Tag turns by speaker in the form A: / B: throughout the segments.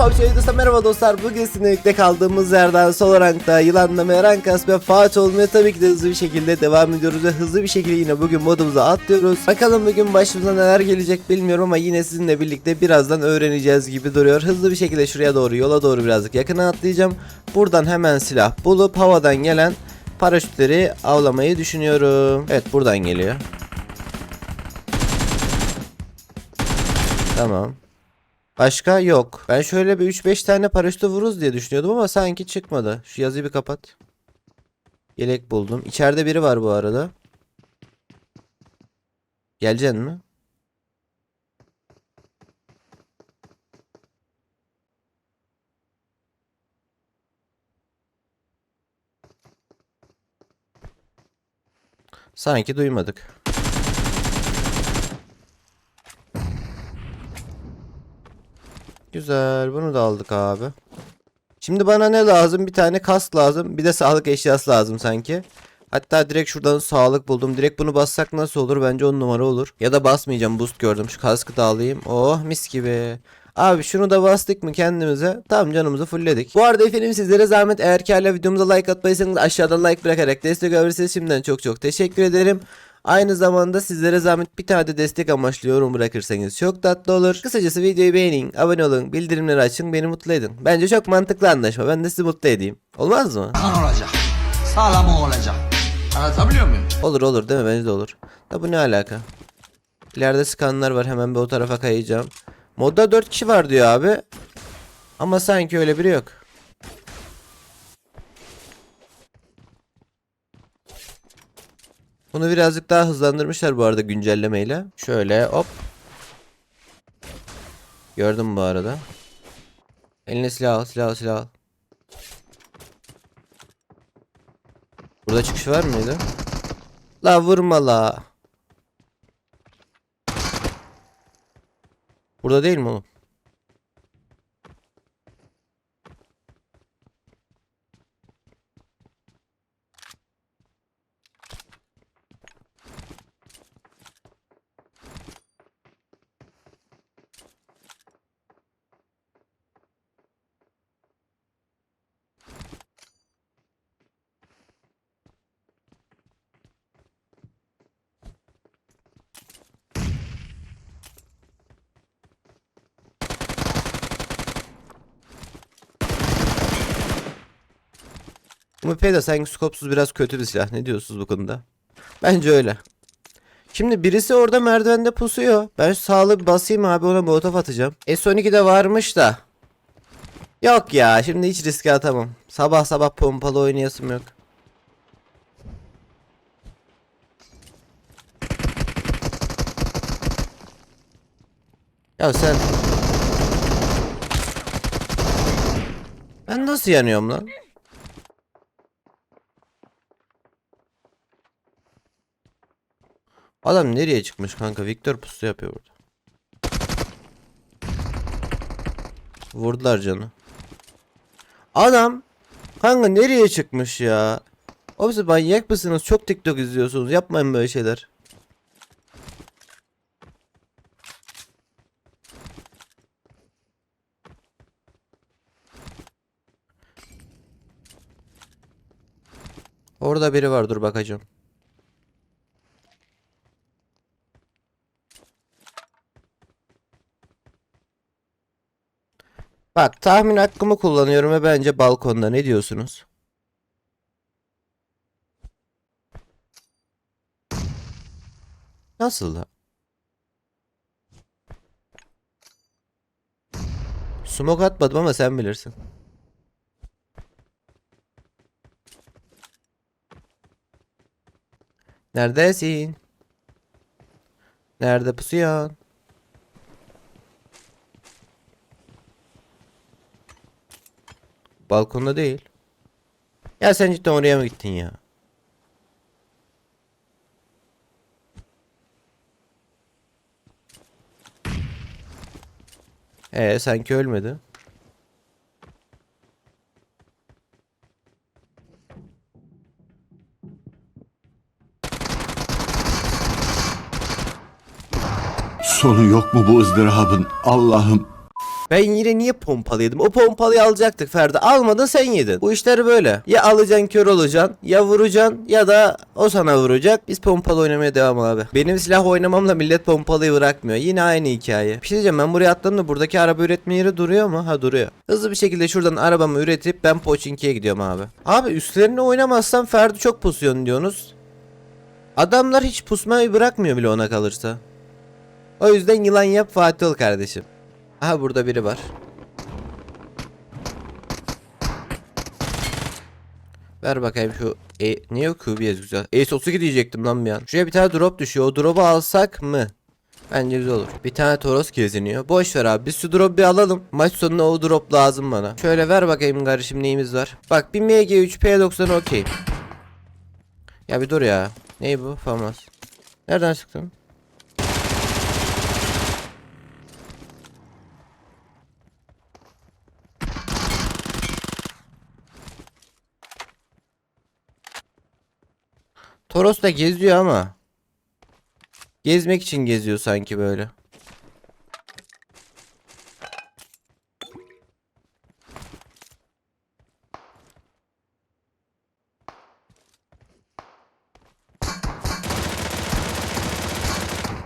A: PUBG videosu merhaba dostlar. Bugün sizinle kaldığımız yerden sol rankta yılanlamaya rank kasmaya faat olmaya tabii ki de hızlı bir şekilde devam ediyoruz ve hızlı bir şekilde yine bugün modumuza atlıyoruz. Bakalım bugün başımıza neler gelecek bilmiyorum ama yine sizinle birlikte birazdan öğreneceğiz gibi duruyor. Hızlı bir şekilde şuraya doğru yola doğru birazcık yakına atlayacağım. Buradan hemen silah bulup havadan gelen paraşütleri avlamayı düşünüyorum. Evet buradan geliyor. Tamam. Başka yok. Ben şöyle bir 3-5 tane paraşütü vururuz diye düşünüyordum ama sanki çıkmadı. Şu yazıyı bir kapat. Yelek buldum. İçeride biri var bu arada. Geleceksin mi? Sanki duymadık. Güzel. Bunu da aldık abi. Şimdi bana ne lazım? Bir tane kask lazım. Bir de sağlık eşyası lazım sanki. Hatta direkt şuradan sağlık buldum. Direkt bunu bassak nasıl olur? Bence 10 numara olur. Ya da basmayacağım. Boost gördüm. Şu kaskı da alayım. Oh mis gibi. Abi şunu da bastık mı kendimize? Tamam canımızı fullledik. Bu arada efendim sizlere zahmet eğer ki hala videomuza like atmayırsanız aşağıdan like bırakarak destek olursanız şimdiden çok çok teşekkür ederim. Aynı zamanda sizlere zahmet bir tane de destek amaçlı yorum bırakırsanız çok tatlı olur. Kısacası videoyu beğenin, abone olun, bildirimleri açın, beni mutlu edin. Bence çok mantıklı anlaşma. Ben de sizi mutlu edeyim. Olmaz mı?
B: kan olacak. Sağlam o olacak. Anlatabiliyor muyum?
A: Olur olur değil mi? Bence de olur. Da bu ne alaka? İleride skanlar var. Hemen bir o tarafa kayacağım. Modda 4 kişi var diyor abi. Ama sanki öyle biri yok. Bunu birazcık daha hızlandırmışlar bu arada güncellemeyle. Şöyle hop. Gördüm bu arada. Eline silah al, silah silah al. Burada çıkış var mıydı? La vurma la. Burada değil mi oğlum? UMP de sanki skopsuz biraz kötü bir silah. Ne diyorsunuz bu konuda? Bence öyle. Şimdi birisi orada merdivende pusuyor. Ben bir basayım abi ona molotof atacağım. S12'de varmış da. Yok ya şimdi hiç riske atamam. Sabah sabah pompalı oynayasım yok. Ya sen... Ben nasıl yanıyorum lan? Adam nereye çıkmış kanka? Victor pusu yapıyor burada. Vurdular canı. Adam kanka nereye çıkmış ya? Oğlum siz manyak mısınız? Çok TikTok izliyorsunuz. Yapmayın böyle şeyler. Orada biri var dur bakacağım. Bak tahmin hakkımı kullanıyorum ve bence balkonda ne diyorsunuz? Nasıl da? Smoke atmadım ama sen bilirsin. Neredesin? Nerede pusuyan? Balkonda değil. Ya sen cidden oraya mı gittin ya? Ee sanki ölmedi.
C: Sonu yok mu bu ızdırabın Allah'ım?
A: Ben yine niye pompalıydım? O pompalıyı alacaktık Ferdi. Almadın sen yedin. Bu işler böyle. Ya alacaksın kör olacaksın ya vuracaksın ya da o sana vuracak. Biz pompalı oynamaya devam abi. Benim silah oynamamla millet pompalıyı bırakmıyor. Yine aynı hikaye. Bir şey diyeceğim ben buraya atladım da buradaki araba üretme yeri duruyor mu? Ha duruyor. Hızlı bir şekilde şuradan arabamı üretip ben Pochinki'ye gidiyorum abi. Abi üstlerine oynamazsam Ferdi çok pusuyorsun diyorsunuz. Adamlar hiç pusmayı bırakmıyor bile ona kalırsa. O yüzden yılan yap Fatih ol kardeşim. Aha burada biri var. Ver bakayım şu e, niye o QBS güzel. Ace 32 diyecektim lan bir an. Şuraya bir tane drop düşüyor. O drop'u alsak mı? Bence güzel olur. Bir tane Toros geziniyor. Boş ver abi. Biz şu drop'u bir alalım. Maç sonunda o drop lazım bana. Şöyle ver bakayım kardeşim neyimiz var. Bak bir MG3 P90 okey. Ya bir dur ya. Ney bu? Famas. Nereden sıktın? Toros da geziyor ama. Gezmek için geziyor sanki böyle.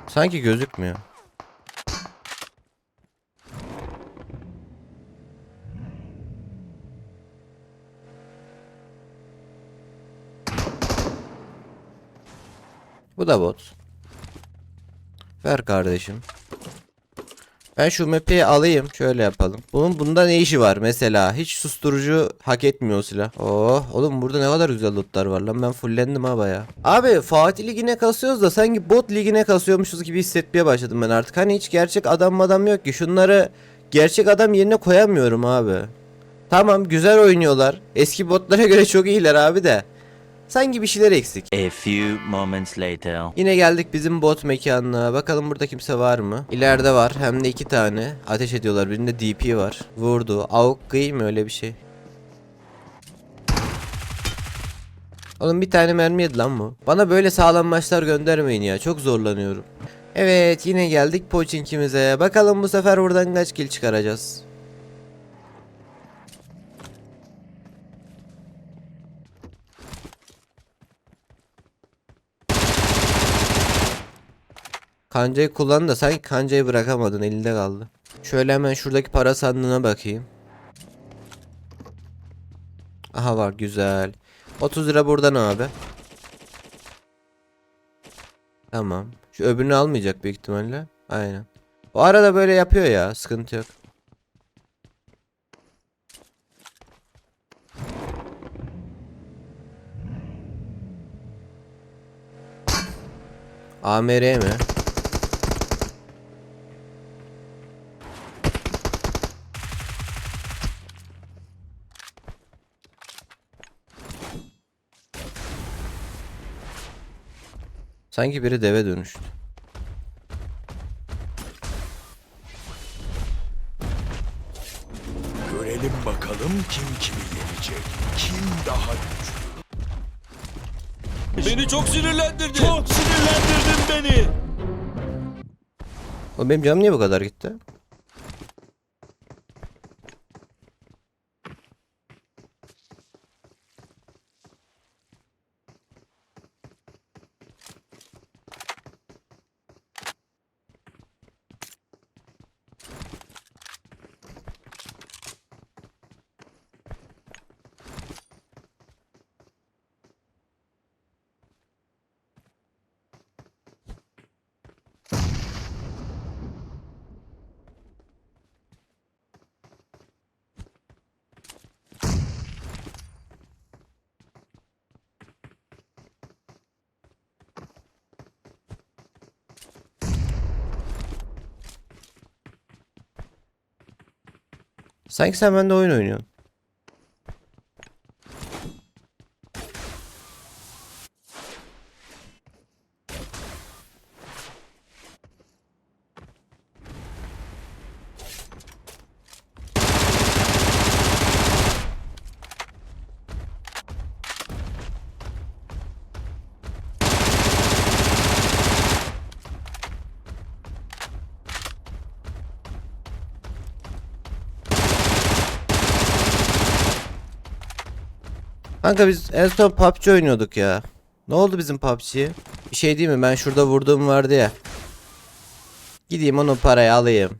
A: Sanki gözükmüyor. Bu da bot. Ver kardeşim. Ben şu map'i alayım. Şöyle yapalım. Bunun bunda ne işi var mesela? Hiç susturucu hak etmiyor o silah. Oh oğlum burada ne kadar güzel lootlar var lan. Ben fullendim ha baya. Abi Fatih Ligi'ne kasıyoruz da sanki bot ligine kasıyormuşuz gibi hissetmeye başladım ben artık. Hani hiç gerçek adam adam yok ki. Şunları gerçek adam yerine koyamıyorum abi. Tamam güzel oynuyorlar. Eski botlara göre çok iyiler abi de. Sanki bir şeyler eksik.
C: A few moments later.
A: Yine geldik bizim bot mekanına. Bakalım burada kimse var mı? İleride var. Hem de iki tane. Ateş ediyorlar. Birinde DP var. Vurdu. Avuk gıy mı öyle bir şey? Oğlum bir tane mermi yedi lan bu. Bana böyle sağlam maçlar göndermeyin ya. Çok zorlanıyorum. Evet yine geldik Pochinki'mize. Bakalım bu sefer buradan kaç kill çıkaracağız. Kancayı kullan da sanki kancayı bırakamadın elinde kaldı. Şöyle hemen şuradaki para sandığına bakayım. Aha var güzel. 30 lira buradan abi. Tamam. Şu öbürünü almayacak büyük ihtimalle. Aynen. O arada böyle yapıyor ya sıkıntı yok. AMR mi? Sanki biri deve dönüştü.
D: Görelim bakalım kim kimi yenecek. Kim daha güçlü.
E: Beni çok sinirlendirdin. Çok sinirlendirdin beni.
A: O benim canım niye bu kadar gitti? Sanki sen bende oyun oynuyorsun. Kanka biz en son PUBG oynuyorduk ya. Ne oldu bizim PUBG'ye? Bir şey değil mi? Ben şurada vurduğum vardı ya. Gideyim onun parayı alayım.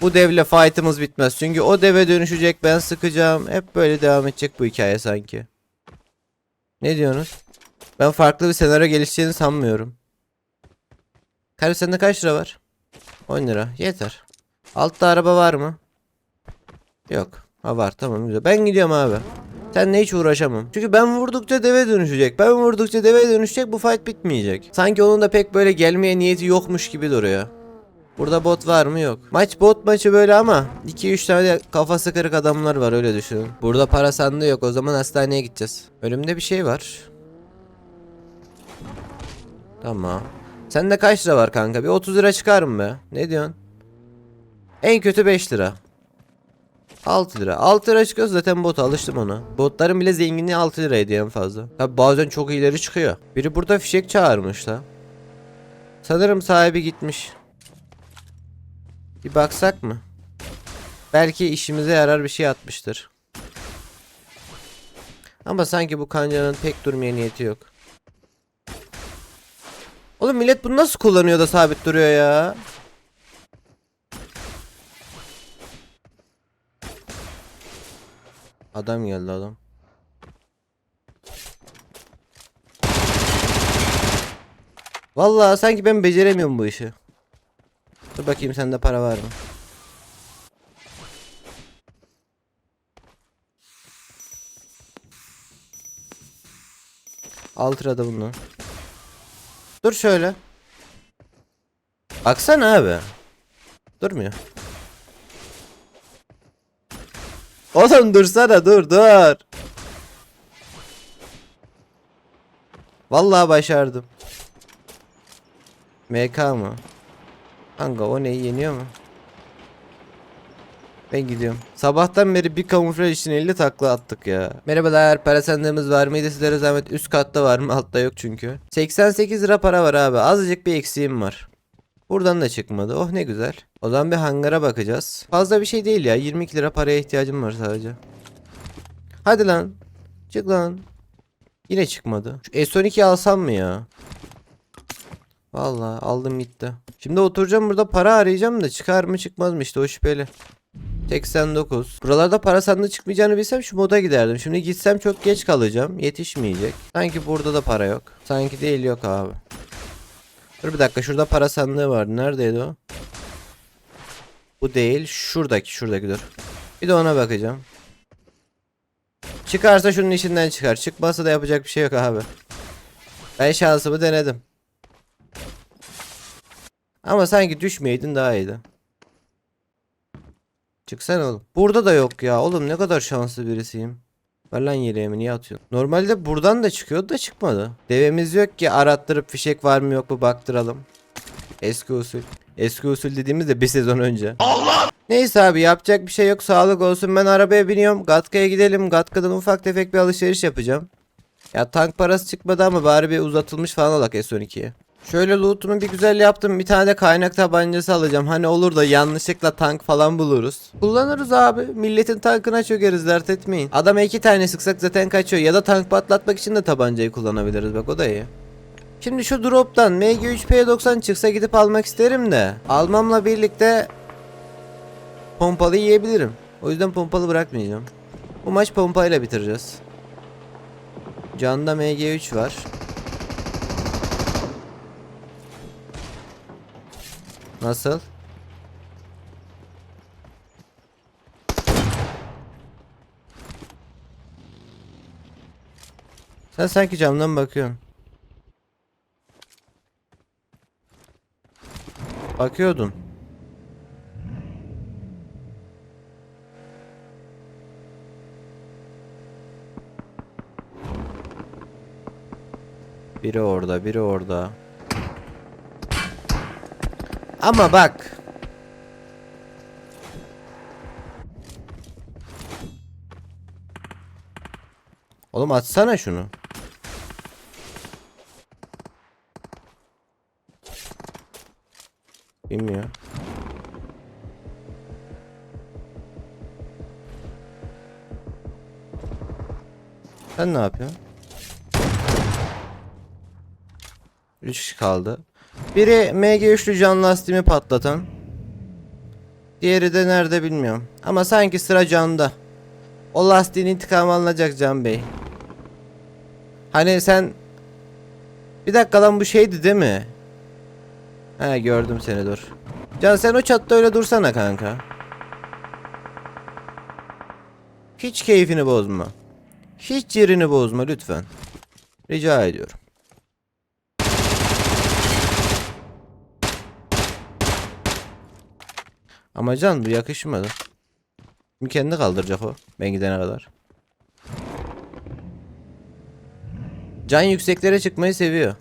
A: Bu devle fight'ımız bitmez. Çünkü o deve dönüşecek ben sıkacağım. Hep böyle devam edecek bu hikaye sanki. Ne diyorsunuz? Ben farklı bir senaryo gelişeceğini sanmıyorum. Karı sende kaç lira var? 10 lira. Yeter. Altta araba var mı? Yok. Ha var tamam güzel. Ben gidiyorum abi. Seninle hiç uğraşamam. Çünkü ben vurdukça deve dönüşecek. Ben vurdukça deve dönüşecek bu fight bitmeyecek. Sanki onun da pek böyle gelmeye niyeti yokmuş gibi duruyor. Burada bot var mı yok. Maç bot maçı böyle ama 2-3 tane de kafası kırık adamlar var öyle düşünün. Burada para sandığı yok o zaman hastaneye gideceğiz. Önümde bir şey var. Tamam. Sende kaç lira var kanka? Bir 30 lira çıkar mı be? Ne diyorsun? En kötü 5 lira. 6 lira. 6 lira çıkıyor zaten bot alıştım ona. Botların bile zenginliği 6 liraydı en fazla. Tabi bazen çok iyileri çıkıyor. Biri burada fişek çağırmış da. Sanırım sahibi gitmiş. Bir baksak mı? Belki işimize yarar bir şey atmıştır. Ama sanki bu kancanın pek durmaya niyeti yok. Oğlum millet bunu nasıl kullanıyor da sabit duruyor ya? Adam geldi adam. Vallahi sanki ben beceremiyorum bu işi. Dur bakayım sende para var mı? Alt lirada bunu. Dur şöyle. Baksana abi. Durmuyor. Oğlum dursana dur dur. Vallahi başardım. MK mı? Kanka o ne yeniyor mu? Ben gidiyorum. Sabahtan beri bir kamuflaj için 50 takla attık ya. Merhabalar para sandığımız var mıydı sizlere zahmet üst katta var mı altta yok çünkü. 88 lira para var abi azıcık bir eksiğim var. Buradan da çıkmadı oh ne güzel. O zaman bir hangara bakacağız. Fazla bir şey değil ya 22 lira paraya ihtiyacım var sadece. Hadi lan. Çık lan. Yine çıkmadı. Şu S12 alsam mı ya? Vallahi aldım gitti. Şimdi oturacağım burada para arayacağım da çıkar mı çıkmaz mı işte o şüpheli. 89. Buralarda para sandığı çıkmayacağını bilsem şu moda giderdim. Şimdi gitsem çok geç kalacağım. Yetişmeyecek. Sanki burada da para yok. Sanki değil yok abi. Dur bir dakika şurada para sandığı vardı. Neredeydi o? Bu değil. Şuradaki şuradaki dur. Bir de ona bakacağım. Çıkarsa şunun içinden çıkar. Çıkmazsa da yapacak bir şey yok abi. Ben şansımı denedim. Ama sanki düşmeydin daha iyiydi. Çıksana oğlum. Burada da yok ya. Oğlum ne kadar şanslı birisiyim. Ver lan yeleğimi niye atıyorsun? Normalde buradan da çıkıyordu da çıkmadı. Devemiz yok ki arattırıp fişek var mı yok mu baktıralım. Eski usul. Eski usul dediğimiz de bir sezon önce. Neyse abi yapacak bir şey yok. Sağlık olsun. Ben arabaya biniyorum. Gatka'ya gidelim. Gatka'dan ufak tefek bir alışveriş yapacağım. Ya tank parası çıkmadı ama bari bir uzatılmış falan alak S12'ye. Şöyle loot'umu bir güzel yaptım. Bir tane de kaynak tabancası alacağım. Hani olur da yanlışlıkla tank falan buluruz. Kullanırız abi. Milletin tankına çökeriz dert etmeyin. Adama iki tane sıksak zaten kaçıyor. Ya da tank patlatmak için de tabancayı kullanabiliriz. Bak o da iyi. Şimdi şu drop'tan MG3P90 çıksa gidip almak isterim de. Almamla birlikte pompalı yiyebilirim. O yüzden pompalı bırakmayacağım. Bu maç pompayla bitireceğiz. Canda MG3 var. Nasıl? Sen sanki camdan bakıyorsun. Bakıyordun. Biri orada, biri orada. Ama bak. Oğlum açsana şunu. Bilmiyor. Sen ne yapıyorsun? 3 kişi kaldı. Biri MG3'lü can lastiğimi patlatan. Diğeri de nerede bilmiyorum. Ama sanki sıra Can'da. O lastiğin intikamı alınacak Can Bey. Hani sen... Bir dakika lan bu şeydi değil mi? He gördüm seni dur. Can sen o çatta öyle dursana kanka. Hiç keyfini bozma. Hiç yerini bozma lütfen. Rica ediyorum. Ama Can bu yakışmadı. Şimdi kendi kaldıracak o. Ben gidene kadar. Can yükseklere çıkmayı seviyor.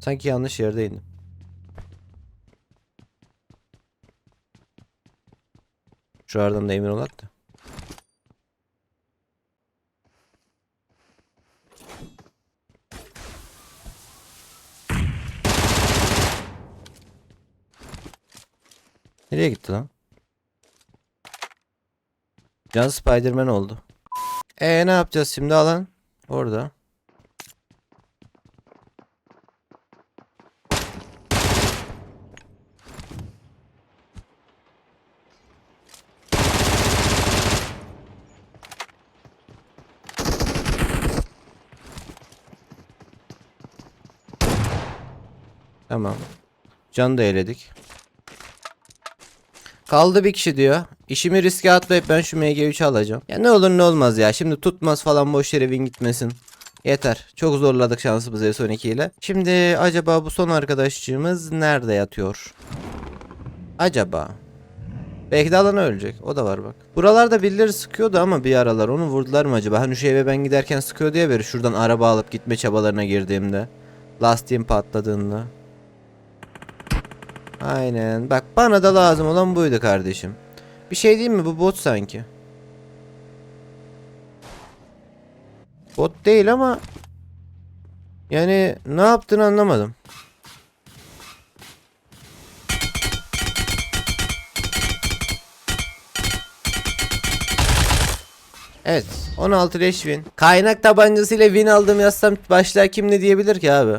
A: Sanki yanlış yerdeydim. Şu aradan da emin olak da. Nereye gitti lan? Can Spiderman oldu. E ne yapacağız şimdi alan? Orada. Tamam. Can da eledik. Kaldı bir kişi diyor. İşimi riske atlayıp ben şu MG3'ü alacağım. Ya ne olur ne olmaz ya. Şimdi tutmaz falan boş yere win gitmesin. Yeter. Çok zorladık şansımızı son 2 ile. Şimdi acaba bu son arkadaşçığımız nerede yatıyor? Acaba. Belki de alana ölecek. O da var bak. Buralarda birileri sıkıyordu ama bir aralar onu vurdular mı acaba? Hani şu eve ben giderken sıkıyor diye beri şuradan araba alıp gitme çabalarına girdiğimde. Lastiğim patladığında. Aynen. Bak bana da lazım olan buydu kardeşim. Bir şey diyeyim mi? Bu bot sanki. Bot değil ama yani ne yaptığını anlamadım. Evet. 16 leş win. Kaynak tabancasıyla win aldım yazsam başlar kim ne diyebilir ki abi?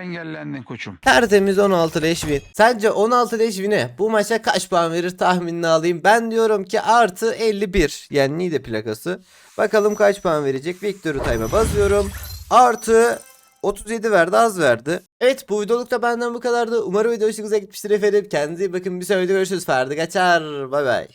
F: Engellendin koçum.
A: Tertemiz 16 leş win. Sence 16 leş win'e bu maça kaç puan verir tahminini alayım. Ben diyorum ki artı 51. Yani Nide plakası. Bakalım kaç puan verecek. Victory Time'a basıyorum. Artı 37 verdi az verdi. Evet bu videolukta benden bu kadardı. Umarım video hoşunuza gitmiştir efendim. Kendinize iyi bakın. Bir sonraki görüşürüz. Ferdi kaçar. Bay bay.